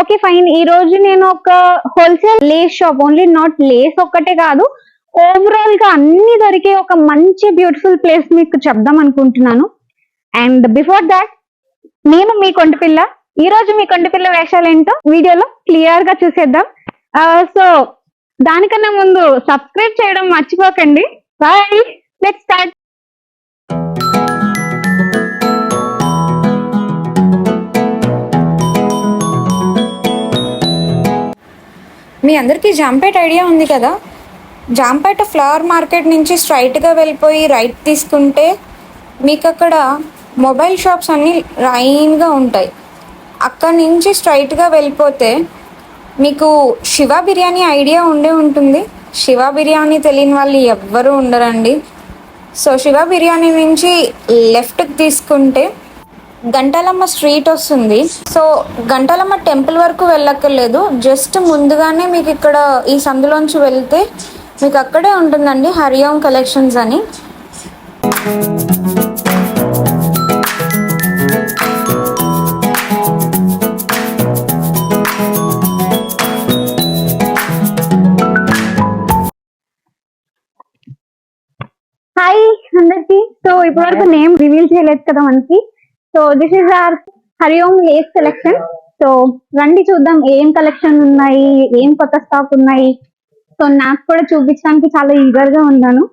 Okay fine ఈ రోజు నేను ఒక wholesale lace shop only not lace ఒక్కటే కాదు ఓవరాల్గా అన్ని దొరికే ఒక మంచి బ్యూటిఫుల్ ప్లేస్ మీకు చెప్దాం అనుకుంటున్నాను. అండ్ బిఫోర్ దాట్ నేను మీ కొండపిల్ల ఈ రోజు మీ కొండపిల్ల వేషాలు ఏంటో వీడియోలో క్లియర్గా చూసేద్దాం. Uh, సో దానికన్నా ముందు సబ్స్క్రైబ్ చేయడం మర్చిపోకండి. బాయ్ లెట్ స్టార్ట్ మీ అందరికీ జాంపేట ఐడియా ఉంది కదా? జాంపేట ఫ్లవర్ మార్కెట్ నుంచి స్ట్రైట్గా వెళ్ళిపోయి రైట్ తీసుకుంటే మీకు అక్కడ మొబైల్ షాప్స్ అన్నీ లైన్గా ఉంటాయి. అక్కడి నుంచి స్ట్రైట్గా వెళ్ళిపోతే మీకు శివ బిర్యానీ ఐడియా ఉండే ఉంటుంది. శివ బిర్యానీ తెలియని వాళ్ళు ఎవ్వరూ ఉండరండి. సో శివ బిర్యానీ నుంచి లెఫ్ట్కి తీసుకుంటే గంటాలమ్మ స్ట్రీట్ వస్తుంది. సో గంటాలమ్మ టెంపుల్ వరకు వెళ్ళక్కర్లేదు. జస్ట్ ముందుగానే మీకు ఇక్కడ ఈ సందులోంచి వెళ్తే మీకు అక్కడే ఉంటుందండి హరిఓం కలెక్షన్స్ అని. హాయ్ అందరికి. సో ఇప్పటివరకు నేమ్ రివీల్ చేయలేదు కదా మనకి. So this is our Hariom lace collection so రండి చూద్దాం ఏం కలెక్షన్ ఉన్నాయి ఏం కొత్త స్టాక్ ఉన్నాయి. సో నాకు కూడా చూపించడానికి చాలా ఈగర్గా ఉన్నాను.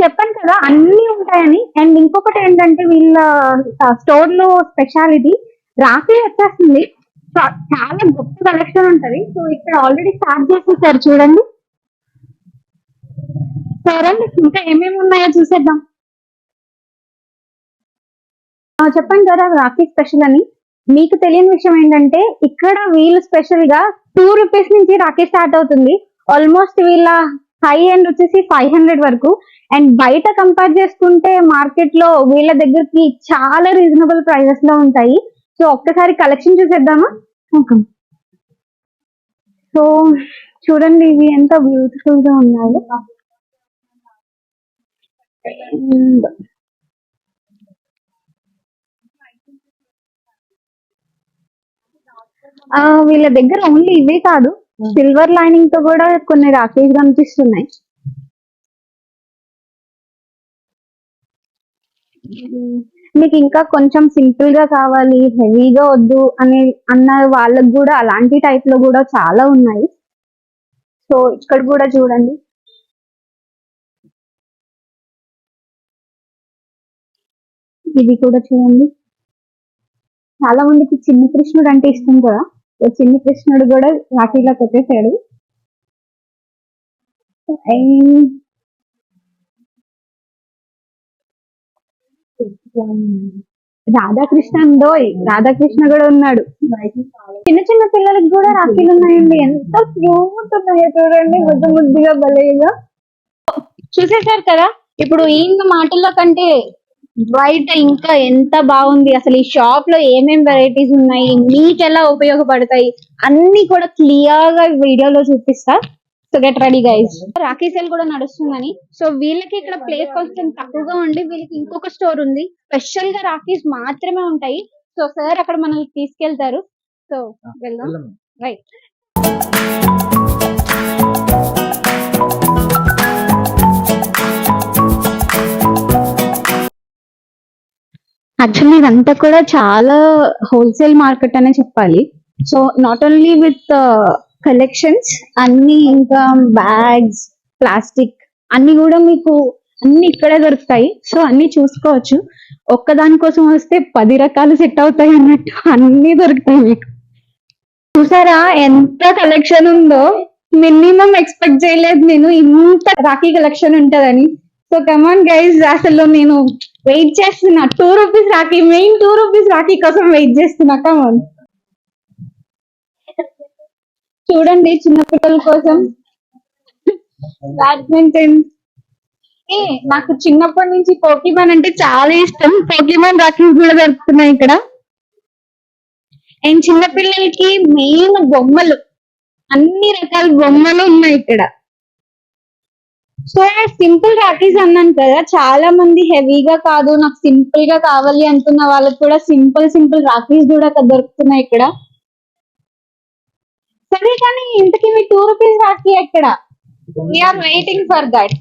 చెప్పాను కదా అన్ని ఉంటాయని. అండ్ ఇంకొకటి ఏంటంటే వీళ్ళ స్టోర్లో స్పెషాలిటీ రాత్రి వచ్చేస్తుంది. సో చాలా గొప్ప కలెక్షన్ ఉంటది. సో ఇక్కడ ఆల్రెడీ స్టార్ట్ చేసేసారు చూడండి. సరే ఇంకా ఏమేమి ఉన్నాయో చూసేద్దాం. చెప్పండి కదా రాఖీ స్పెషల్ అని. మీకు తెలియని విషయం ఏంటంటే ఇక్కడ వీళ్ళు స్పెషల్గా టూ రూపీస్ నుంచి రాఖీ స్టార్ట్ అవుతుంది. ఆల్మోస్ట్ వీళ్ళ హై ఎండ్ వచ్చేసి ఫైవ్ హండ్రెడ్ వరకు. అండ్ బయట కంపేర్ చేసుకుంటే మార్కెట్లో వీళ్ళ దగ్గరికి చాలా రీజనబుల్ ప్రైజెస్లో ఉంటాయి. సో ఒక్కసారి కలెక్షన్ చూసేద్దామా? సో చూడండి ఇవి ఎంత బ్యూటిఫుల్గా ఉన్నాయి And ఆ, వీళ్ళ దగ్గర ఓన్లీ ఇవే కాదు. సిల్వర్ లైనింగ్తో కూడా కొన్ని రాకేష్ కనిపిస్తున్నాయి. ఉమ్, మీకు ఇంకా కొంచెం సింపుల్గా కావాలి హెవీగా వద్దు అనే అన్న వాళ్ళకి కూడా అలాంటి టైప్లో కూడా చాలా ఉన్నాయి. సో ఇక్కడ కూడా చూడండి. ఇది కూడా చూడండి. చాలా మందికి చిన్ని కృష్ణుడు అంటే ఇష్టం కదా. చిన్ని కృష్ణుడు కూడా రాఖీలా కొట్టేశాడు. And రాధాకృష్ణ కూడా ఉన్నాడు. చిన్న చిన్న పిల్లలకి కూడా రాఖీలు ఉన్నాయండి. ఎంత క్యూట్ ఉన్నాయో చూడండి. ముద్దు ముద్దుగా భలేగా. చూసేశారు కదా? ఇప్పుడు ఈయన మాటల్లో కంటే బయట ఇంకా ఎంత బాగుంది? అసలు ఈ షాప్లో ఏమేం వెరైటీస్ ఉన్నాయి? మీకు ఎలా ఉపయోగపడతాయి? అన్ని కూడా క్లియర్గా వీడియోలో చూపిస్తా. So get ready guys rakhi sale కూడా నడుస్తుందని. సో వీళ్ళకి ఇక్కడ ప్లేస్ కొంచెం తక్కువగా ఉండి వీళ్ళకి ఇంకొక స్టోర్ ఉంది. స్పెషల్గా రాఖీస్ మాత్రమే ఉంటాయి. సో సార్ అక్కడ మనల్ని తీసుకెళ్తారు. సో వెళ్దాం. రైట్ యాక్చువల్లీ ఇదంతా కూడా చాలా హోల్సేల్ మార్కెట్ అనే చెప్పాలి. So not only with collections అన్ని ఇంకా బ్యాగ్స్ ప్లాస్టిక్ అన్ని కూడా మీకు అన్ని ఇక్కడే దొరుకుతాయి. సో అన్ని చూసుకోవచ్చు. ఒక్కదాని కోసం వస్తే పది రకాలు సెట్ అవుతాయి అన్నట్టు అన్ని దొరుకుతాయి మీకు. చూసారా ఎంత కలెక్షన్ ఉందో? మినిమం ఎక్స్పెక్ట్ చేయలేదు నేను. ఇంత రాఖీ కలెక్షన్ ఉంటదని. సో కమాన్ గైజ్ అసలు నేను వెయిట్ చేస్తున్నా. Two rupees rakhi main two rupees rakhi కోసం వెయిట్ చేస్తున్నా. కమన్ చూడండి చిన్నపిల్లల కోసం. బ్యాడ్మింటన్ ఏ నాకు చిన్నప్పటి నుంచి పోకీమాన్ అంటే చాలా ఇష్టం. పోకీమాన్ రాఖీస్ కూడా దొరుకుతున్నాయి ఇక్కడ. అండ్ చిన్నపిల్లలకి మెయిన్ బొమ్మలు. అన్ని రకాల బొమ్మలు ఉన్నాయి ఇక్కడ. సో సింపుల్ రాఖీస్ అన్నాను కదా చాలా మంది హెవీగా కాదు నాకు సింపుల్గా కావాలి అనుకున్న వాళ్ళకి కూడా సింపుల్ సింపుల్ రాఖీస్ కూడా దొరుకుతున్నాయి ఇక్కడ. సరే కానీ ఇంతకి మీ టూ రూపీస్ రాఖీ ఎక్కడ? We are waiting for that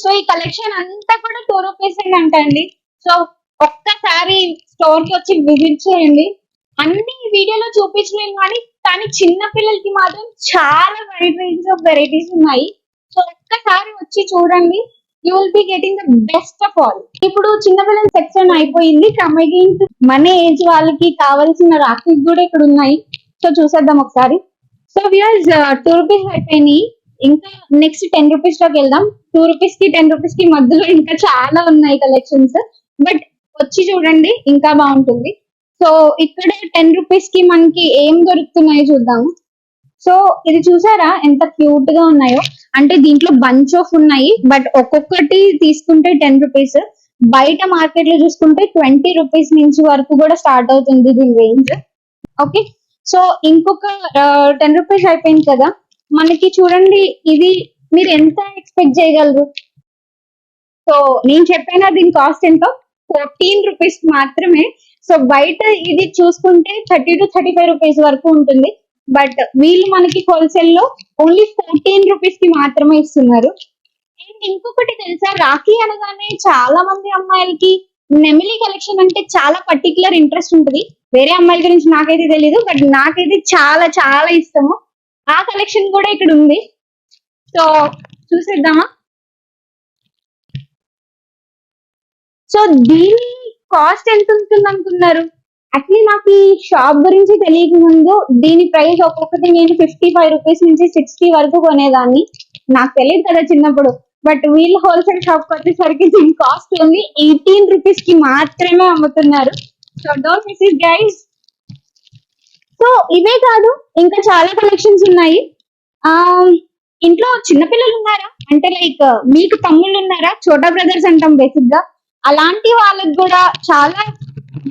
so ఈ కలెక్షన్ అంతా కూడా టూ రూపీస్ అంటండి సో ఒక్కసారి స్టోర్కి వచ్చి విజిట్ చేయండి. అన్ని వీడియోలో చూపించలేను కానీ కానీ చిన్న పిల్లలకి మాత్రం చాలా వైడ్ రేంజ్ ఆఫ్ వెరైటీస్ ఉన్నాయి. ఒక్కసారి వచ్చి చూడండి. You will be getting the best of all ఇప్పుడు చిన్నపిల్లల సెక్షన్ అయిపోయింది. కమింగ్ మన ఏజ్ వాళ్ళకి కావాల్సిన రాఖీస్ కూడా ఇక్కడ ఉన్నాయి. సో చూసేద్దాం ఒకసారి. సో వ్యూస్ టూ రూపీస్ అయిపోయినాయి. ఇంకా నెక్స్ట్ టెన్ రూపీస్లోకి వెళ్దాం. టూ రూపీస్కి టెన్ రూపీస్కి మధ్యలో ఇంకా చాలా ఉన్నాయి కలెక్షన్స్ బట్ వచ్చి చూడండి. ఇంకా బాగుంటుంది. సో ఇక్కడ టెన్ రూపీస్కి మనకి ఏం దొరుకుతున్నాయో చూద్దాము. సో ఇది చూసారా? ఎంత క్యూట్గా ఉన్నాయో. అంటే దీంట్లో బంచ్ ఆఫ్ ఉన్నాయి బట్ ఒక్కొక్కటి తీసుకుంటే టెన్ రూపీస్ బయట మార్కెట్లో చూసుకుంటే ట్వంటీ రూపీస్ నుంచి వరకు కూడా స్టార్ట్ అవుతుంది దీని రేంజ్ ఓకే సో ఇంకొక టెన్ రూపీస్ అయిపోయింది కదా? మనకి చూడండి ఇది మీరు ఎంత ఎక్స్పెక్ట్ చేయగలరు? సో నేను చెప్పాను దీని కాస్ట్ ఎంతో? ఫోర్టీన్ రూపీస్ మాత్రమే. సో బయట ఇది చూసుకుంటే thirty to thirty five rupees వరకు ఉంటుంది. బట్ వీళ్ళు మనకి హోల్సేల్లో ఓన్లీ ఫోర్టీన్ రూపీస్కి మాత్రమే ఇస్తున్నారు. అండ్ ఇంకొకటి తెలుసా? రాఖీ అనగానే చాలా మంది అమ్మాయిలకి నెమిలీ కలెక్షన్ అంటే చాలా పర్టికులర్ ఇంట్రెస్ట్ ఉంటుంది. వేరే అమ్మాయిల గురించి నాకైతే తెలియదు బట్ నాకైతే చాలా చాలా ఇష్టము. ఆ కలెక్షన్ కూడా ఇక్కడ ఉంది. సో చూసేద్దామా? సో దీని కాస్ట్ ఎంత ఉంటుంది అనుకున్నారు యాక్చువల్లీ నాకు ఈ షాప్ గురించి తెలియక ముందు దీని ప్రైస్ ఒక్కొక్కటి నేను ఫిఫ్టీ ఫైవ్ రూపీస్ నుంచి సిక్స్టీ వరకు కొనేదాన్ని. నాకు తెలియదు కదా చిన్నప్పుడు. బట్ వీళ్ళు హోల్సేల్ షాప్ వచ్చేసరికి దీని కాస్ట్ ఉంది ఎయిటీన్ రూపీస్కి మాత్రమే అమ్ముతున్నారు. So don't miss it guys so ఇవే కాదు ఇంకా చాలా కలెక్షన్స్ ఉన్నాయి. ఆ ఇంట్లో చిన్నపిల్లలు ఉన్నారా? అంటే లైక్ మీకు తమ్ముళ్ళు ఉన్నారా? చోటా బ్రదర్స్ అంటాం బేసిక్గా అలాంటి వాళ్ళకి కూడా చాలా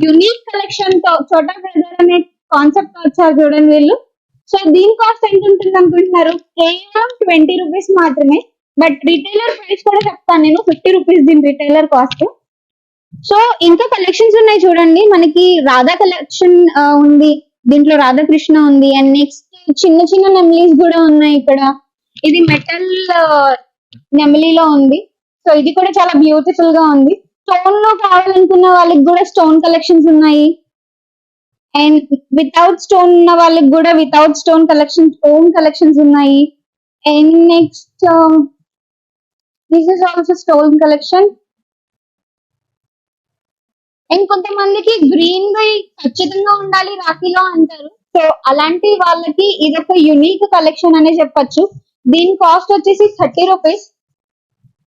యునిక్ కలెక్షన్తో చోటా బ్రదర్ అనే కాన్సెప్ట్ వచ్చారు చూడండి వీళ్ళు. సో దీని కాస్ట్ ఎంత ఉంటుంది అనుకుంటున్నారు? కేవలం ట్వంటీ రూపీస్ మాత్రమే. బట్ రిటైలర్ ప్రైస్ కూడా చెప్తాను నేను. ఫిఫ్టీ రూపీస్ దీని రిటైలర్ కాస్ట్ సో ఇంకా కలెక్షన్స్ ఉన్నాయి చూడండి. మనకి రాధా కలెక్షన్ ఉంది. దీంట్లో రాధాకృష్ణ ఉంది. అండ్ నెక్స్ట్ చిన్న చిన్న నెమలీస్ కూడా ఉన్నాయి ఇక్కడ. ఇది మెటల్ నెమలీలో ఉంది. సో ఇది కూడా చాలా బ్యూటిఫుల్గా ఉంది. స్టోన్లో కావాలనుకున్న వాళ్ళకి కూడా స్టోన్ కలెక్షన్స్ ఉన్నాయి. అండ్ వితౌట్ స్టోన్ ఉన్న వాళ్ళకి కూడా without stone collections own collections ఉన్నాయి. And next this is also stone collection and కొంతమందికి గ్రీన్గా ఖచ్చితంగా ఉండాలి రాఖీలో అంటారు. సో అలాంటి వాళ్ళకి ఇది ఒక యునిక్ కలెక్షన్ అనే చెప్పొచ్చు. దీని కాస్ట్ వచ్చేసి థర్టీ రూపీస్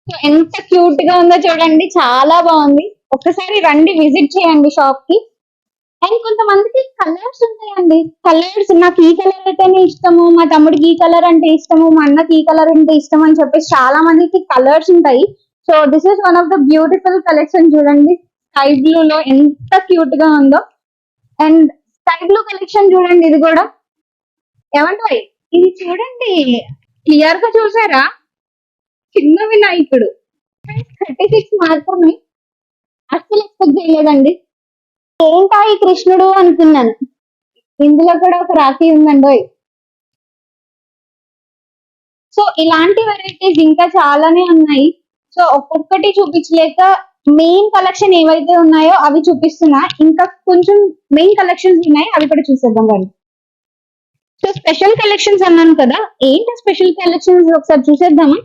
సో ఎంత క్యూట్గా ఉందో చూడండి. చాలా బాగుంది. ఒకసారి రండి విజిట్ చేయండి షాప్కి. అండ్ కొంతమందికి కలర్స్ ఉంటాయండి. కలర్స్ నాకు ఈ కలర్ అయితేనే ఇష్టము మా తమ్ముడికి ఈ కలర్ అంటే ఇష్టము మా అన్నకి ఈ కలర్ అంటే ఇష్టం అని చెప్పేసి చాలా మందికి కలర్స్ ఉంటాయి. So this is one of the beautiful collection చూడండి. స్కై బ్లూ లో ఎంత క్యూట్గా ఉందో. అండ్ స్కై బ్లూ కలెక్షన్ చూడండి ఇది కూడా. ఏమంటాయి ఇది చూడండి. క్లియర్గా చూసారా? చిన్న వినాయకుడు థర్టీ సిక్స్ మాత్రమే. అస్సలు ఎక్స్పెక్ట్ చేయలేదండి. ఏంటా ఈ కృష్ణుడు అనుకున్నాను. ఇందులో కూడా ఒక రాశి ఉందండి సో ఇలాంటి వెరైటీస్ ఇంకా చాలానే ఉన్నాయి. సో ఒక్కొక్కటి చూపించలేక మెయిన్ కలెక్షన్ ఏవైతే ఉన్నాయో అవి చూపిస్తున్నా. ఇంకా కొంచెం మెయిన్ కలెక్షన్స్ ఉన్నాయి అవి కూడా చూసేద్దాం రండి. సో స్పెషల్ కలెక్షన్స్ అన్నాను కదా. ఏంటి స్పెషల్ కలెక్షన్స్ ఒకసారి చూసేద్దామా?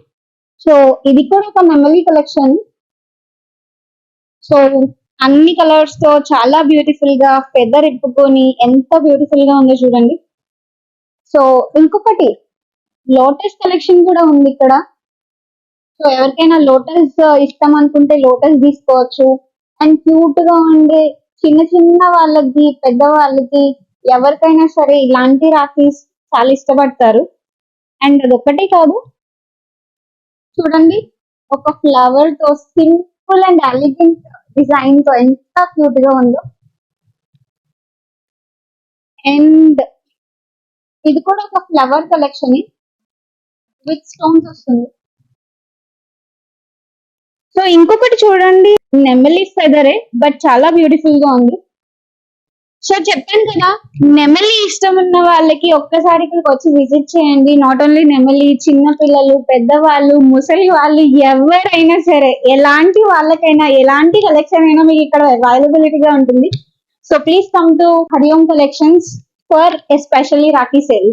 సో ఇది కూడా ఒక మెమరీ కలెక్షన్ సో అన్ని కలర్స్తో చాలా బ్యూటిఫుల్గా ఫెదర్ ఇప్పుకొని ఎంత బ్యూటిఫుల్గా ఉందో చూడండి. సో ఇంకొకటి లోటస్ కలెక్షన్ కూడా ఉంది ఇక్కడ. సో ఎవరికైనా లోటస్ uh, ఇష్టం అనుకుంటే లోటస్ తీసుకోవచ్చు. అండ్ క్యూట్గా ఉండే చిన్న చిన్న వాళ్ళకి పెద్ద వాళ్ళకి ఎవరికైనా సరే ఇలాంటి రాఖీస్ చాలా ఇష్టపడతారు. అండ్ అదొక్కటే కాదు చూడండి ఒక ఫ్లవర్తో సింపుల్ అండ్ ఎలిగెంట్ డిజైన్తో ఎంత క్యూట్గా ఉందో. అండ్ ఇది కూడా ఒక ఫ్లవర్ కలెక్షన్ విత్ స్టోన్స్ వస్తుంది. సో ఇంకొకటి చూడండి నెమలి ఫెదరే బట్ చాలా బ్యూటిఫుల్గా ఉంది. సో చెప్పాను కదా నెమలి ఇష్టం ఉన్న వాళ్ళకి ఒక్కసారి ఇక్కడికి వచ్చి విజిట్ చేయండి. నాట్ ఓన్లీ నెమలి చిన్న పిల్లలు పెద్దవాళ్ళు ముసలి వాళ్ళు ఎవరైనా సరే ఎలాంటి వాళ్ళకైనా ఎలాంటి కలెక్షన్ అయినా మీకు ఇక్కడ అవైలబిలిటీ గా ఉంటుంది. So please come to Hariom collections for especially rakhi sale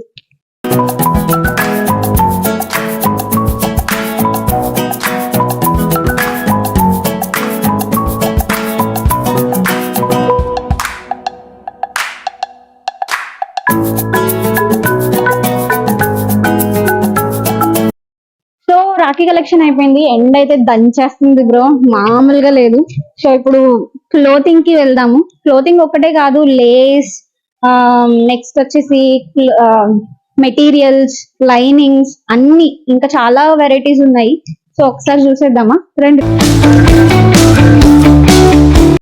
rakhi collection అయిపోయింది. ఎండ్ అయితే దంచేస్తుంది బ్రో మామూలుగా లేదు. సో ఇప్పుడు క్లోతింగ్కి వెళ్దాము. క్లోతింగ్ ఒకటే కాదు లేస్ నెక్స్ట్ um, వచ్చేసి మెటీరియల్స్ లైనింగ్స్ అన్ని. ఇంకా చాలా వెరైటీస్ ఉన్నాయి. సో ఒకసారి చూసేద్దామా? రండి.